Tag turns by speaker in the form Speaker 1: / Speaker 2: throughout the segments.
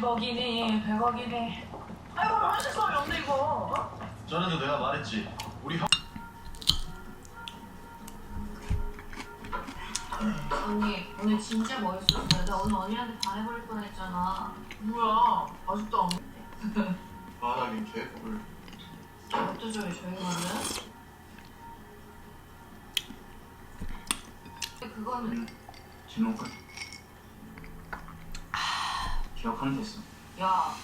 Speaker 1: 10억이니 100억이니 아이고 하실 소리 없네 이거 어?
Speaker 2: 전에도 내가 말했지. 우리 형.
Speaker 3: 언니 오늘 진짜 멋있었어요. 나 오늘 언니한테 반해버릴 뻔했잖아.
Speaker 1: 뭐야 아직도 안
Speaker 2: 말하긴 개꿀.
Speaker 3: 어떠죠 저희가는? 그거는
Speaker 4: 진호가 기억하면 됐어.
Speaker 3: 야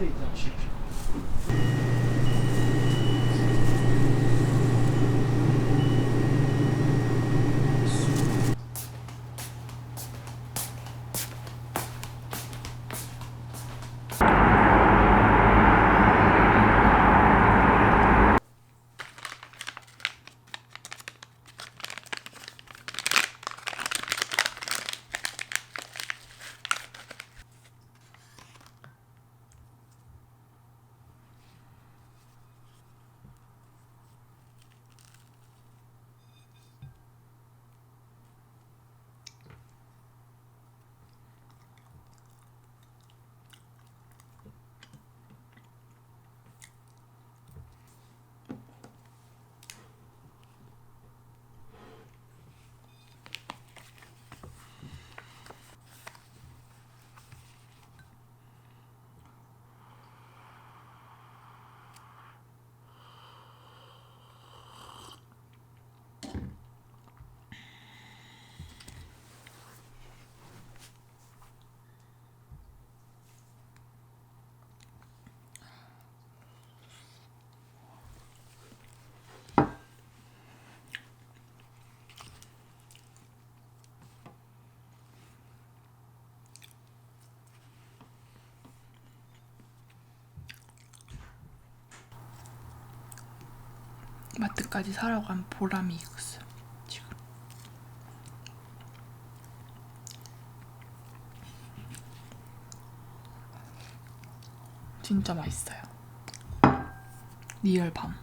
Speaker 4: değeceğim.
Speaker 5: 마트까지 사러 간 보람이 있어 지금. 진짜 맛있어요. 리얼 밤